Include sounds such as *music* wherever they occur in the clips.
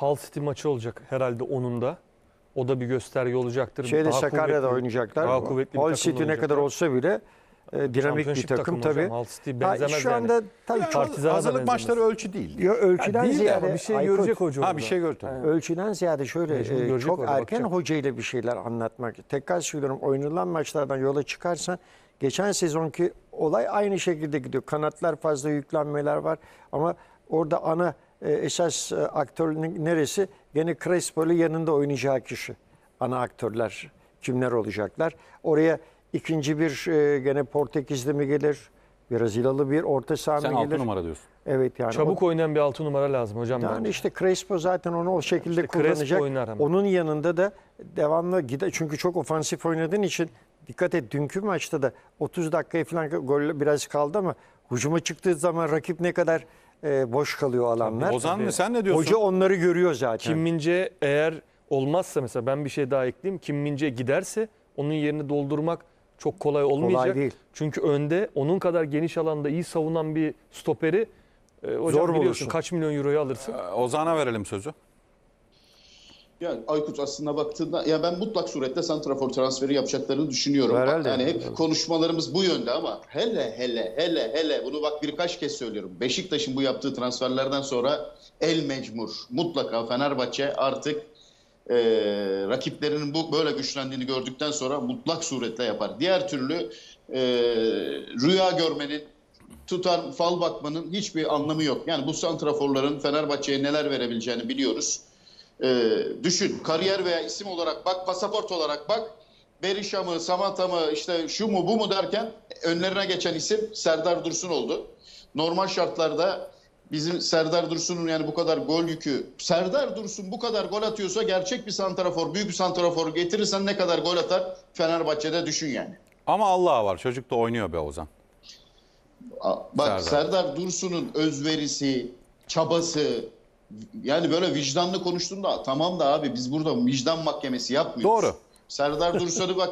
Hull City maçı olacak herhalde onun da. O da bir gösterge olacaktır. Şeyde Daha Sakarya'da kuvvetli- oynayacaklar. Daha kuvvetli Hull City ne kadar olsa bile e, dinamik bir Championship takım tabii. hocam, Hull City Ha, şu yani. anda tabii Yani çok Partizan'a da hazırlık maçları ölçü değil. Yo, ölçüden değil de ziyade ama bir şey Aykut, görecek hoca Ha bir şey gör tabii. Evet. Ölçüden ziyade şöyle e, görecek çok orada, erken bakacak. hocayla bir şeyler anlatmak. Tekrar söylüyorum oynanılan maçlardan yola çıkarsan geçen sezonki olay aynı şekilde gidiyor. Kanatlar fazla yüklenmeler var ama orada ana e, esas e, aktör ne- neresi? Gene Crespo'lu yanında oynayacağı kişi. Ana aktörler kimler olacaklar? Oraya ikinci bir e, gene Portekizli mi gelir? Brezilyalı bir orta saha Sen mı 6 gelir? numara diyorsun. Evet yani. o- Çabuk oynayan bir altı numara lazım hocam. yani bence. işte Crespo zaten onu o şekilde İşte Crespo kullanacak. oynar ama. Onun yanında da devamlı gider. Çünkü çok ofansif oynadığın için dikkat et dünkü maçta da 30 dakikaya falan gol biraz kaldı ama hücuma çıktığı zaman rakip ne kadar e, boş kalıyor alanlar. Ozan mı sen ne diyorsun? Hoca onları görüyor zaten. Kim Mince eğer olmazsa mesela ben bir şey daha ekleyeyim. Kim Mince giderse onun yerini doldurmak çok kolay olmayacak. değil. Çünkü önde onun kadar geniş alanda iyi savunan bir stoperi e, hocam Zor biliyorsun bulursun. kaç milyon euroyu alırsın. Ee, Ozan'a verelim sözü. Yani Aykut aslında baktığında ya ben mutlak surette santrafor transferi yapacaklarını düşünüyorum. Herhalde. Yani hep konuşmalarımız bu yönde ama hele hele hele hele bunu bak birkaç kez söylüyorum. Beşiktaş'ın bu yaptığı transferlerden sonra el mecmur mutlaka Fenerbahçe artık e, rakiplerinin bu böyle güçlendiğini gördükten sonra mutlak suretle yapar. Diğer türlü e, rüya görmenin tutar fal bakmanın hiçbir anlamı yok. Yani bu santraforların Fenerbahçe'ye neler verebileceğini biliyoruz. Ee, düşün kariyer veya isim olarak bak pasaport olarak bak Berisha mı Samata mı işte şu mu bu mu derken önlerine geçen isim Serdar Dursun oldu. Normal şartlarda bizim Serdar Dursun'un yani bu kadar gol yükü Serdar Dursun bu kadar gol atıyorsa gerçek bir santrafor büyük bir santrafor getirirsen ne kadar gol atar Fenerbahçe'de düşün yani. Ama Allah var. Çocuk da oynuyor be Ozan. Bak Serdar. Serdar, Dursun'un özverisi, çabası yani böyle vicdanlı konuştuğunda tamam da abi biz burada vicdan mahkemesi yapmıyoruz. Doğru. Serdar Dursun'u bak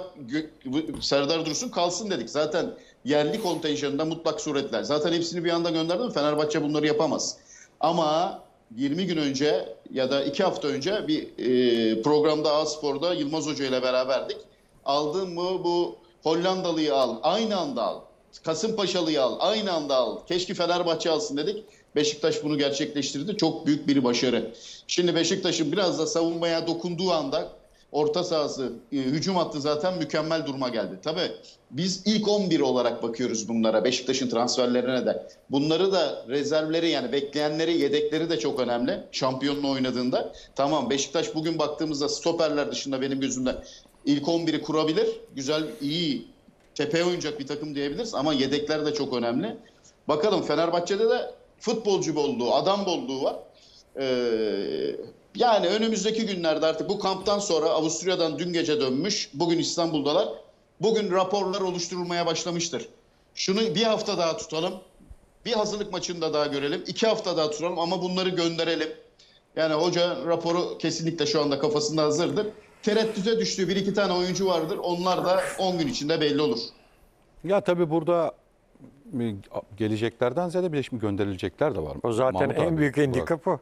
Serdar Dursun kalsın dedik. Zaten yerli kontenjanında mutlak suretler. Zaten hepsini bir anda gönderdim. Fenerbahçe bunları yapamaz. Ama 20 gün önce ya da 2 hafta önce bir e, programda A-Spor'da Yılmaz Hoca ile beraberdik. Aldın mı bu Hollandalıyı al. Aynı anda al. Kasımpaşalıyı al. Aynı anda al. Keşke Fenerbahçe alsın dedik. Beşiktaş bunu gerçekleştirdi. Çok büyük bir başarı. Şimdi Beşiktaş'ın biraz da savunmaya dokunduğu anda orta sahası, e, hücum hattı zaten mükemmel duruma geldi. Tabii biz ilk 11 olarak bakıyoruz bunlara, Beşiktaş'ın transferlerine de. Bunları da rezervleri yani bekleyenleri, yedekleri de çok önemli. Şampiyonla oynadığında. Tamam Beşiktaş bugün baktığımızda stoperler dışında benim gözümde ilk 11'i kurabilir. Güzel, iyi, tepeye oynayacak bir takım diyebiliriz ama yedekler de çok önemli. Bakalım Fenerbahçe'de de futbolcu bolluğu, adam bolluğu var. Ee, yani önümüzdeki günlerde artık bu kamptan sonra Avusturya'dan dün gece dönmüş. Bugün İstanbul'dalar. Bugün raporlar oluşturulmaya başlamıştır. Şunu bir hafta daha tutalım. Bir hazırlık maçında daha görelim. iki hafta daha tutalım ama bunları gönderelim. Yani hoca raporu kesinlikle şu anda kafasında hazırdır. Tereddüte düştüğü bir iki tane oyuncu vardır. Onlar da 10 gün içinde belli olur. Ya tabii burada geleceklerden ziyade bir de şimdi gönderilecekler de var. O zaten Mahmut en abi, büyük o.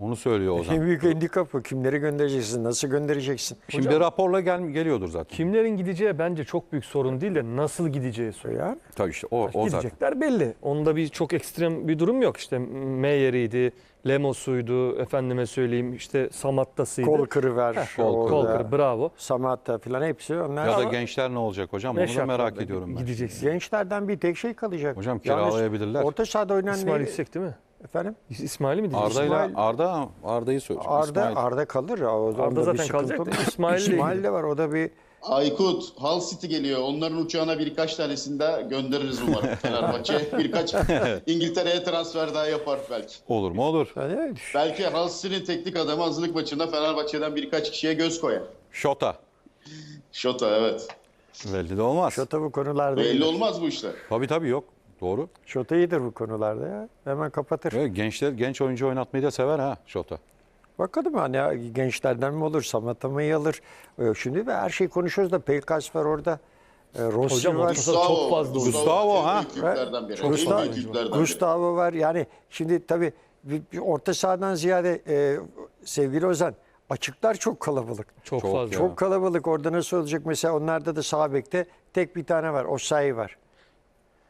Onu söylüyor Ozan. *laughs* En büyük handikap o. Kimleri göndereceksin? Nasıl göndereceksin? Şimdi bir raporla gel, geliyordur zaten. Kimlerin gideceği bence çok büyük sorun değil de nasıl gideceği sorun. Yani Tabii işte o, o zaten. Gidecekler belli. Onda bir çok ekstrem bir durum yok. İşte Meyer'iydi, Lemos'uydu, efendime söyleyeyim işte Samatta'sıydı. kol kırıver. kol orada. Kolkır, bravo. Samatta falan hepsi onlar. Ya da gençler ne olacak hocam? Ne Onu da merak ediyorum ben. Gideceksin. Gençlerden bir tek şey kalacak. Hocam kiralayabilirler. Orta sahada oynayan İsmail ne? Yüksek değil mi? Efendim? İs- İsmail'i mi diyeceğiz? Arda İsmail- Arda Arda'yı söylüyor. Arda İsmail. Arda kalır. O, Arda zaten kalacak İsmail ilgili. de var. O da bir Aykut, Hull City geliyor. Onların uçağına birkaç tanesini de göndeririz umarım *laughs* Fenerbahçe. Birkaç *laughs* İngiltere'ye transfer daha yapar belki. Olur mu olur. yani, Belki Hull City'nin teknik adamı hazırlık maçında Fenerbahçe'den birkaç kişiye göz koyar. Şota. Şota evet. Belli de olmaz. Şota bu konularda Belli iyidir. olmaz bu işler. Tabii tabii yok. Doğru. Şota iyidir bu konularda ya. Hemen kapatır. Ve gençler genç oyuncu oynatmayı da sever ha Şota. Bakalım hani ya, gençlerden mi olur, iyi alır? Ee, Şimdi ve her şeyi konuşuyoruz da Pelkas var orada. Ee, Rossi Hocam var. saha çok fazla. Gustavo, en ha? biri. Gustavo-. Gustavo var. Yani şimdi tabii bir, bir orta sahadan ziyade e, sevgili Ozan açıklar çok kalabalık. Çok, Çok fazla. ya. Çok kalabalık. Orada nasıl olacak? Mesela onlarda da sağ bekte tek bir tane var. Osayi var.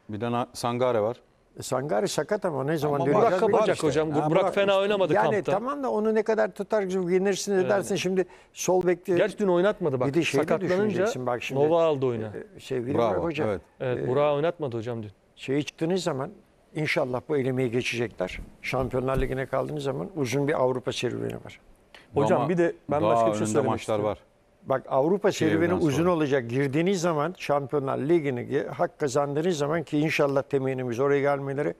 Bir de Sangare var. E, Sangare sakat ama ne zaman Ama döneceğiz Burak kapacak işte. hocam. Ha, Burak Burak fena oynamadı Yani kampta. tamam da onu ne kadar tutar yenirsin edersin. Şimdi sol bekte Gerçi dün oynatmadı bak. Bir de şeyi Sakatlanınca bak şimdi. Nova aldı oyuna. e, sevgili Bravo. Burak hocam. Evet. Evet Burak'ı oynatmadı hocam dün. Şeye çıktığınız zaman inşallah bu elemeyi geçecekler. Şampiyonlar Ligi'ne kaldığınız zaman uzun bir Avrupa serüveni var. Hocam Ama bir de ben başka bir şey söylemek maçlar istiyorum. var. Bak Avrupa serüveni Kiev'den uzun sonra. olacak. Girdiğiniz zaman Şampiyonlar Ligi'ne ge- hak kazandığınız zaman ki inşallah temennimiz oraya gelmeleri.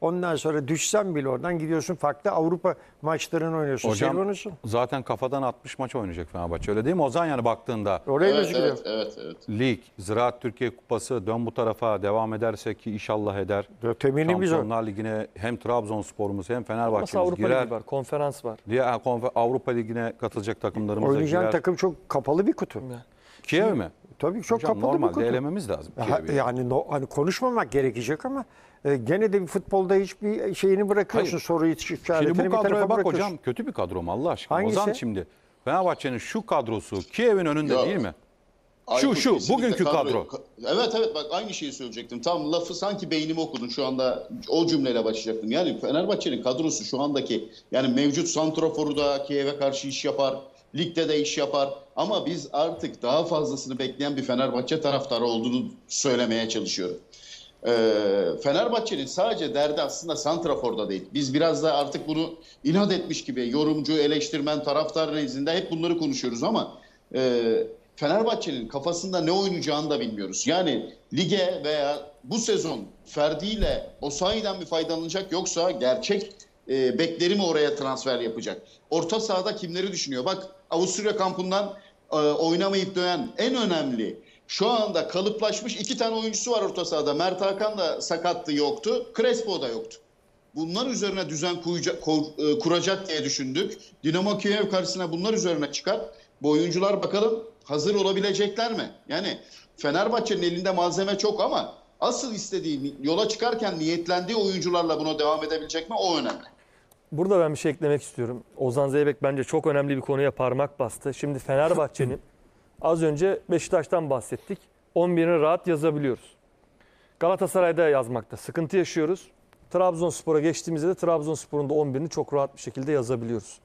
Ondan sonra düşsen bile oradan gidiyorsun farklı Avrupa maçlarını oynuyorsun. Hocam Seviyorsun. zaten kafadan 60 maç oynayacak Fenerbahçe öyle değil mi? Ozan yani baktığında Oraya Evet, gidiyor? evet, evet, evet. lig, Ziraat Türkiye Kupası dön bu tarafa devam ederse ki inşallah eder. Temennimiz o. Şampiyonlar Ligi'ne hem Trabzonspor'umuz hem Fenerbahçe'miz Avrupa girer. Ligi var, konferans var. Diye ha, konfer- Avrupa Ligi'ne katılacak takımlarımız da Oynayacağın girer. takım çok kapalı bir kutu. Kiev mi? Tabii çok Hocam kapalı bir normalde kutu. elememiz lazım Ha- yani no, hani konuşmamak gerekecek ama e, gene de bir futbolda hiçbir şeyini bırakıyorsun. Hayır. Soru işaretini Şimdi bu bir tarafa kadroya bak bırakıyorsun. hocam kötü bir kadro mu Allah aşkına? Hangisi? Ozan şimdi Fenerbahçe'nin şu kadrosu Kiev'in önünde Yok. değil mi? Aykut şu, kesinlikle bugünkü kadro. Evet evet bak aynı şeyi söyleyecektim. Tam lafı sanki beynimi okudun şu anda o cümleyle başlayacaktım. Yani Fenerbahçe'nin kadrosu şu andaki yani mevcut santraforu da Kiev'e karşı iş yapar. Ligde de iş yapar. Ama biz artık daha fazlasını bekleyen bir Fenerbahçe taraftarı olduğunu söylemeye çalışıyorum. Ee, Fenerbahçe'nin sadece derdi aslında santraforda değil. Biz biraz da artık bunu inat etmiş gibi yorumcu, eleştirmen, taraftar nezdinde hep bunları konuşuyoruz ama e, Fenerbahçe'nin kafasında ne oynayacağını da bilmiyoruz. Yani lige veya bu sezon Ferdi ile Osayi'den mi faydalanacak yoksa gerçek e, bekleri mi oraya transfer yapacak? Orta sahada kimleri düşünüyor? Bak Avusturya kampından e, oynamayıp dönen en önemli şu anda kalıplaşmış iki tane oyuncusu var orta sahada. Mert Hakan da sakattı yoktu. Crespo da yoktu. Bunlar üzerine düzen koyacak, ko- e, kuracak diye düşündük. Dinamo Kiev karşısına bunlar üzerine çıkar. Bu oyuncular bakalım hazır olabilecekler mi? Yani Fenerbahçe'nin elinde malzeme çok ama asıl istediği yola çıkarken niyetlendiği oyuncularla buna devam edebilecek mi? O önemli. Burada ben bir şey eklemek istiyorum. Ozan Zeybek bence çok önemli bir konuya parmak bastı. Şimdi Fenerbahçe'nin *laughs* az önce Beşiktaş'tan bahsettik. 11'ini rahat yazabiliyoruz. Galatasaray'da yazmakta sıkıntı yaşıyoruz. Trabzonspor'a geçtiğimizde de Trabzonspor'un da 11'ini çok rahat bir şekilde yazabiliyoruz.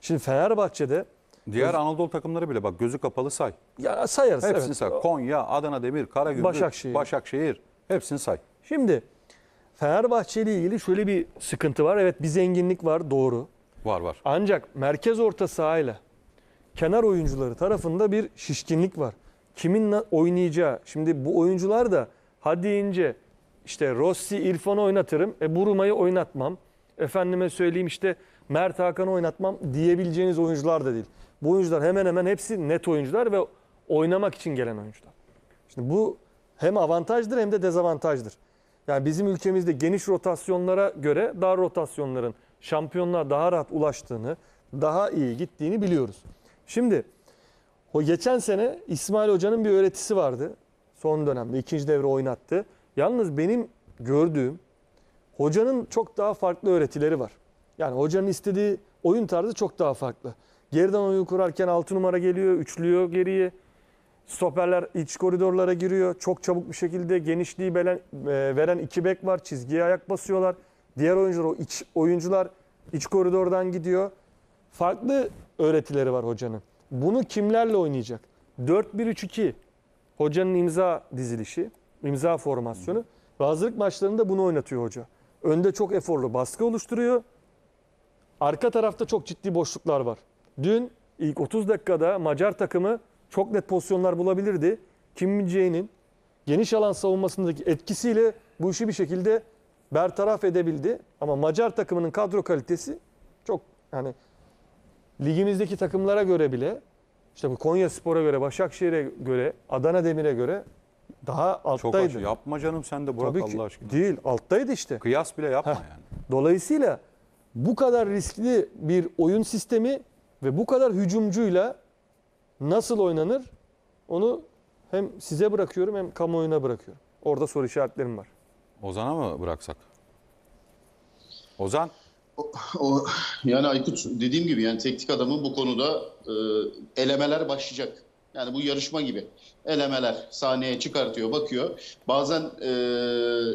Şimdi Fenerbahçe'de Diğer Anadolu takımları bile bak gözü kapalı say. ya sayarız. Hepsini evet. say. Konya, Adana Demir, Karagümrük, Başakşehir. Başakşehir. Hepsini say. Şimdi Fenerbahçe ile ilgili şöyle bir sıkıntı var. Evet bir zenginlik var doğru. Var var. Ancak merkez orta sahayla kenar oyuncuları tarafında bir şişkinlik var. Kimin na- oynayacağı. Şimdi bu oyuncular da hadi ince işte Rossi, İrfan'ı oynatırım. E Buruma'yı oynatmam. Efendime söyleyeyim işte Mert Hakan'ı oynatmam diyebileceğiniz oyuncular da değil. Bu oyuncular hemen hemen hepsi net oyuncular ve oynamak için gelen oyuncular. Şimdi bu hem avantajdır hem de dezavantajdır. Yani bizim ülkemizde geniş rotasyonlara göre dar rotasyonların şampiyonluğa daha rahat ulaştığını, daha iyi gittiğini biliyoruz. Şimdi o geçen sene İsmail Hoca'nın bir öğretisi vardı. Son dönemde ikinci devre oynattı. Yalnız benim gördüğüm hocanın çok daha farklı öğretileri var. Yani hocanın istediği oyun tarzı çok daha farklı. Geriden oyun kurarken 6 numara geliyor, üçlüyor geriye. Stoperler iç koridorlara giriyor. Çok çabuk bir şekilde genişliği belen, e, veren iki bek var. Çizgiye ayak basıyorlar. Diğer oyuncular, o iç oyuncular iç koridordan gidiyor. Farklı öğretileri var hocanın. Bunu kimlerle oynayacak? 4-1-3-2 hocanın imza dizilişi, imza formasyonu. Ve hazırlık maçlarında bunu oynatıyor hoca. Önde çok eforlu baskı oluşturuyor. Arka tarafta çok ciddi boşluklar var. Dün ilk 30 dakikada Macar takımı çok net pozisyonlar bulabilirdi. Kim Min-jae'nin geniş alan savunmasındaki etkisiyle bu işi bir şekilde bertaraf edebildi. Ama Macar takımının kadro kalitesi çok yani ligimizdeki takımlara göre bile işte bu Konya Spor'a göre, Başakşehir'e göre, Adana Demir'e göre daha Çok alttaydı. aç. Yapma canım sen de Burak Tabii ki Allah aşkına. değil, alttaydı işte. Kıyas bile yapma Heh. yani. Dolayısıyla bu kadar riskli bir oyun sistemi ve bu kadar hücumcuyla nasıl oynanır onu hem size bırakıyorum hem kamuoyuna bırakıyorum. Orada soru işaretlerim var. Ozan'a mı bıraksak? Ozan O, yani Aykut dediğim gibi yani teknik adamın bu konuda e, elemeler başlayacak. Yani bu yarışma gibi. Elemeler sahneye çıkartıyor, bakıyor. Bazen e,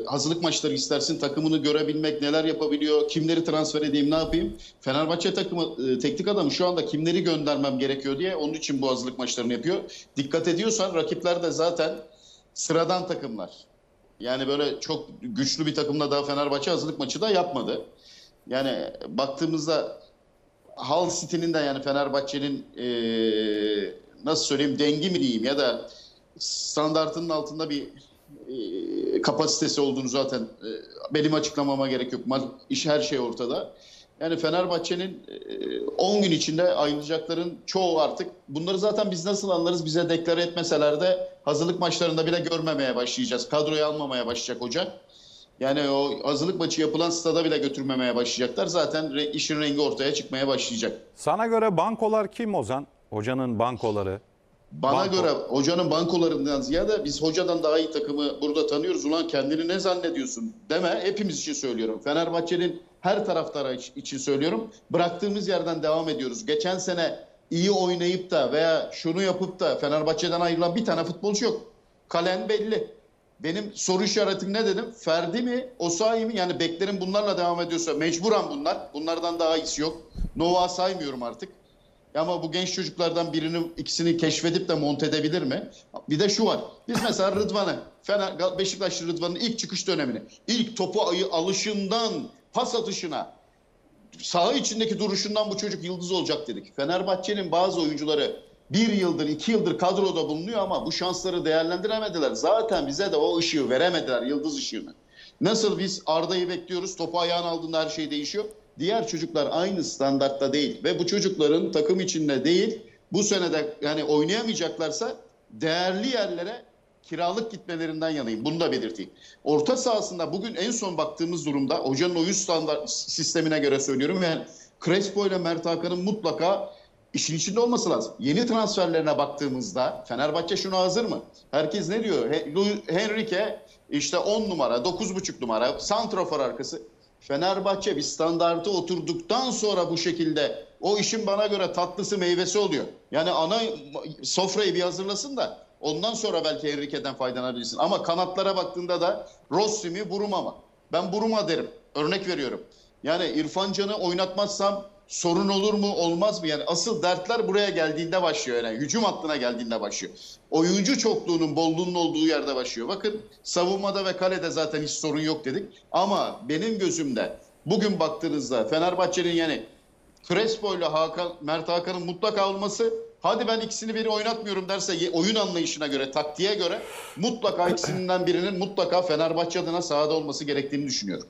hazırlık maçları istersin takımını görebilmek, neler yapabiliyor, kimleri transfer edeyim, ne yapayım. Fenerbahçe takımı e, teknik adamı şu anda kimleri göndermem gerekiyor diye onun için bu hazırlık maçlarını yapıyor. Dikkat ediyorsan rakipler de zaten sıradan takımlar. Yani böyle çok güçlü bir takımla daha Fenerbahçe hazırlık maçı da yapmadı. Yani baktığımızda Hull City'nin de yani Fenerbahçe'nin eee, nasıl söyleyeyim dengi mi diyeyim ya da standartının altında bir eee, kapasitesi olduğunu zaten eee, benim açıklamama gerek yok. Ma- İş her şey ortada. Yani Fenerbahçe'nin eee, 10 gün içinde ayrılacakların çoğu artık bunları zaten biz nasıl anlarız bize deklare etmeseler de hazırlık maçlarında bile görmemeye başlayacağız. Kadroyu almamaya başlayacak hoca. Yani o hazırlık maçı yapılan stada bile götürmemeye başlayacaklar. Zaten re- işin rengi ortaya çıkmaya başlayacak. Sana göre bankolar kim Ozan? Hocanın bankoları. Bana Banko. göre hocanın bankolarından ziyade biz hocadan daha iyi takımı burada tanıyoruz. Ulan kendini ne zannediyorsun deme. Hepimiz için söylüyorum. Fenerbahçe'nin her taraftara iç- için söylüyorum. Bıraktığımız yerden devam ediyoruz. Geçen sene iyi oynayıp da veya şunu yapıp da Fenerbahçe'den ayrılan bir tane futbolcu yok. Kalen belli. Benim soru işaretim ne dedim? Ferdi mi, Osayi mi? Yani beklerin bunlarla devam ediyorsa mecburen bunlar. Bunlardan daha iyisi yok. Nova saymıyorum artık. Ama bu genç çocuklardan birinin ikisini keşfedip de monte edebilir mi? Bir de şu var. Biz mesela Rıdvan'ı, Fener, Beşiktaşlı Rıdvan'ın ilk çıkış dönemini, ilk topu alışından pas atışına, saha içindeki duruşundan bu çocuk yıldız olacak dedik. Fenerbahçe'nin bazı oyuncuları bir yıldır, iki yıldır kadroda bulunuyor ama bu şansları değerlendiremediler. Zaten bize de o ışığı veremediler, yıldız ışığını. Nasıl biz Arda'yı bekliyoruz, topu ayağına aldığında her şey değişiyor. Diğer çocuklar aynı standartta değil ve bu çocukların takım içinde değil, bu senede yani oynayamayacaklarsa değerli yerlere kiralık gitmelerinden yanayım. Bunu da belirteyim. Orta sahasında bugün en son baktığımız durumda hocanın oyun standart sistemine göre söylüyorum. Yani Crespo ile Mert Hakan'ın mutlaka işin içinde olması lazım. Yeni transferlerine baktığımızda Fenerbahçe şuna hazır mı? Herkes ne diyor? Henrique işte 10 numara, 9,5 numara, santrafor arkası. Fenerbahçe bir standartı oturduktan sonra bu şekilde o işin bana göre tatlısı meyvesi oluyor. Yani ana sofrayı bir hazırlasın da ondan sonra belki Enrique'den faydalanabilirsin. Ama kanatlara baktığında da Rossi mi Buruma mı? Ben Buruma derim. Örnek veriyorum. Yani İrfan Can'ı oynatmazsam sorun olur mu olmaz mı? Yani asıl dertler buraya geldiğinde başlıyor. Yani hücum hattına geldiğinde başlıyor. Oyuncu çokluğunun bolluğunun olduğu yerde başlıyor. Bakın savunmada ve kalede zaten hiç sorun yok dedik. Ama benim gözümde bugün baktığınızda Fenerbahçe'nin yani Crespo ile Hakan, Mert Hakan'ın mutlaka olması hadi ben ikisini biri oynatmıyorum derse oyun anlayışına göre, taktiğe göre mutlaka ikisinden birinin mutlaka Fenerbahçe adına sahada olması gerektiğini düşünüyorum.